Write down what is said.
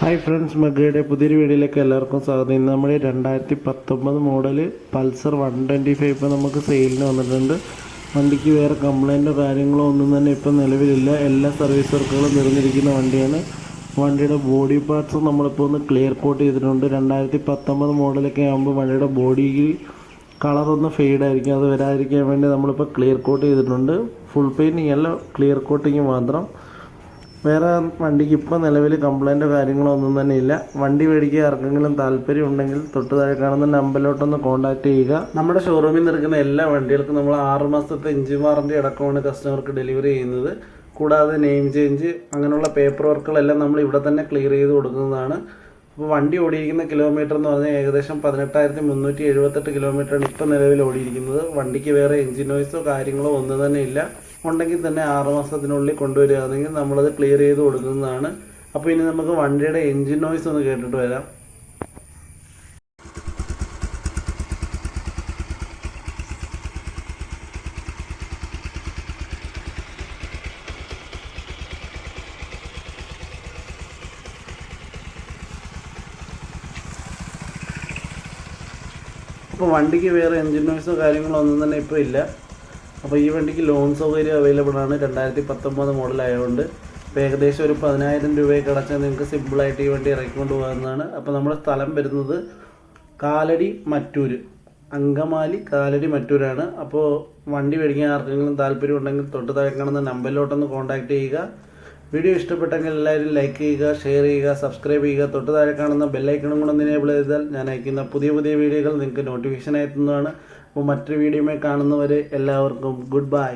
Hi friends മെഗയുടെ പുതിയൊരു വീഡിയോയിലേക്ക് എല്ലാവർക്കും സ്വാഗതം. ഇന്ന് നമ്മുടെ രണ്ടായിരത്തി പത്തൊമ്പത് model Pulsar one twenty five ഇപ്പോൾ നമുക്ക് സെയിലിന് വന്നിട്ടുണ്ട്. വണ്ടിക്ക് വേറെ കംപ്ലൈന്റോ കാര്യങ്ങളോ ഒന്നും തന്നെ ഇപ്പം നിലവിലില്ല. എല്ലാ സർവീസ് വർക്കുകളും നിറഞ്ഞിരിക്കുന്ന വണ്ടിയാണ്. വണ്ടിയുടെ ബോഡി പാർട്സ് നമ്മളിപ്പോൾ ഒന്ന് ക്ലിയർ കോട്ട് ചെയ്തിട്ടുണ്ട്. രണ്ടായിരത്തി പത്തൊമ്പത് മോഡലൊക്കെ ആകുമ്പോൾ വണ്ടിയുടെ ബോഡിയിൽ കളറൊന്ന് ഫെയ്ഡ് ആയിരിക്കും. അത് വരാതിരിക്കാൻ വേണ്ടി നമ്മളിപ്പോൾ ക്ലിയർ കോട്ട് ചെയ്തിട്ടുണ്ട്. ഫുൾ പെയിന്റിങ് അല്ല ക്ലിയർ കോട്ടിങ് മാത്രം. വേറെ വണ്ടിക്ക് ഇപ്പോൾ നിലവിൽ കംപ്ലൈന്റോ കാര്യങ്ങളോ ഒന്നും തന്നെ ഇല്ല. വണ്ടി മേടിക്കുക ആർക്കെങ്കിലും താല്പര്യം ഉണ്ടെങ്കിൽ തൊട്ട് താഴെ കാണുന്ന നമ്പറിലോട്ടൊന്ന് കോൺടാക്ട് ചെയ്യുക. നമ്മുടെ ഷോറൂമിൽ നിൽക്കുന്ന എല്ലാ വണ്ടികൾക്കും നമ്മൾ ആറ് മാസത്തെ എഞ്ചിൻ വാറണ്ടി അടക്കമാണ് കസ്റ്റമർക്ക് ഡെലിവറി ചെയ്യുന്നത്. കൂടാതെ നെയിം ചേഞ്ച് അങ്ങനെയുള്ള പേപ്പർ വർക്കുകളെല്ലാം നമ്മൾ ഇവിടെ തന്നെ ക്ലിയർ ചെയ്ത് കൊടുക്കുന്നതാണ്. അപ്പോൾ വണ്ടി ഓടിയിരിക്കുന്ന കിലോമീറ്റർ എന്ന് പറഞ്ഞാൽ ഏകദേശം പതിനെട്ടായിരത്തി മുന്നൂറ്റി എഴുപത്തെട്ട് കിലോമീറ്ററാണ് ഇപ്പോൾ നിലവിൽ ഓടിയിരിക്കുന്നത്. വണ്ടിക്ക് വേറെ എഞ്ചിൻ നോയ്സോ കാര്യങ്ങളോ ഒന്നും തന്നെ ഇല്ല. ഉണ്ടെങ്കിൽ തന്നെ ആറ് മാസത്തിനുള്ളിൽ കൊണ്ടുവരികയാണെങ്കിൽ നമ്മളത് ക്ലിയർ ചെയ്ത് കൊടുക്കുന്നതാണ്. അപ്പോൾ ഇനി നമുക്ക് വണ്ടിയുടെ എൻജിൻ നോയ്സ് ഒന്ന് കേട്ടിട്ട് വരാം. അപ്പോൾ വണ്ടിക്ക് വേറെ എൻജിൻ നോയ്സോ കാര്യങ്ങളോ ഒന്നും തന്നെ ഇപ്പോൾ ഇല്ല. അപ്പോൾ ഈ വണ്ടിക്ക് ലോൺ സൗകര്യം അവൈലബിൾ ആണ്. രണ്ടായിരത്തി പത്തൊമ്പത് മോഡൽ ആയതുകൊണ്ട് ഇപ്പോൾ ഏകദേശം ഒരു പതിനായിരം രൂപയൊക്കെ അടച്ചാൽ നിങ്ങൾക്ക് സിമ്പിളായിട്ട് ഈ വണ്ടി ഇറക്കിക്കൊണ്ട് പോകാവുന്നതാണ്. അപ്പോൾ നമ്മുടെ സ്ഥലം വരുന്നത് കാലടി മറ്റൂര്. അങ്കമാലി കാലടി മറ്റൂരാണ്. അപ്പോൾ വണ്ടി മേടിക്കാൻ ആർക്കെങ്കിലും താല്പര്യം ഉണ്ടെങ്കിൽ തൊട്ട് താഴെ കാണുന്ന നമ്പറിലോട്ടൊന്ന് കോൺടാക്ട് ചെയ്യുക. വീഡിയോ ഇഷ്ടപ്പെട്ടെങ്കിൽ എല്ലാവരും ലൈക്ക് ചെയ്യുക ഷെയർ ചെയ്യുക സബ്സ്ക്രൈബ് ചെയ്യുക. തൊട്ട് താഴെ കാണുന്ന ബെല്ലൈക്കണും കൂടെ ഒന്ന് എനേബിൾ ചെയ്താൽ ഞാൻ അയക്കുന്ന പുതിയ പുതിയ വീഡിയോകൾ നിങ്ങൾക്ക് നോട്ടിഫിക്കേഷൻ എത്തുന്നതാണ്. അപ്പോൾ മറ്റൊരു വീഡിയോയുമായി കാണുന്നവരെ എല്ലാവർക്കും ഗുഡ് ബൈ.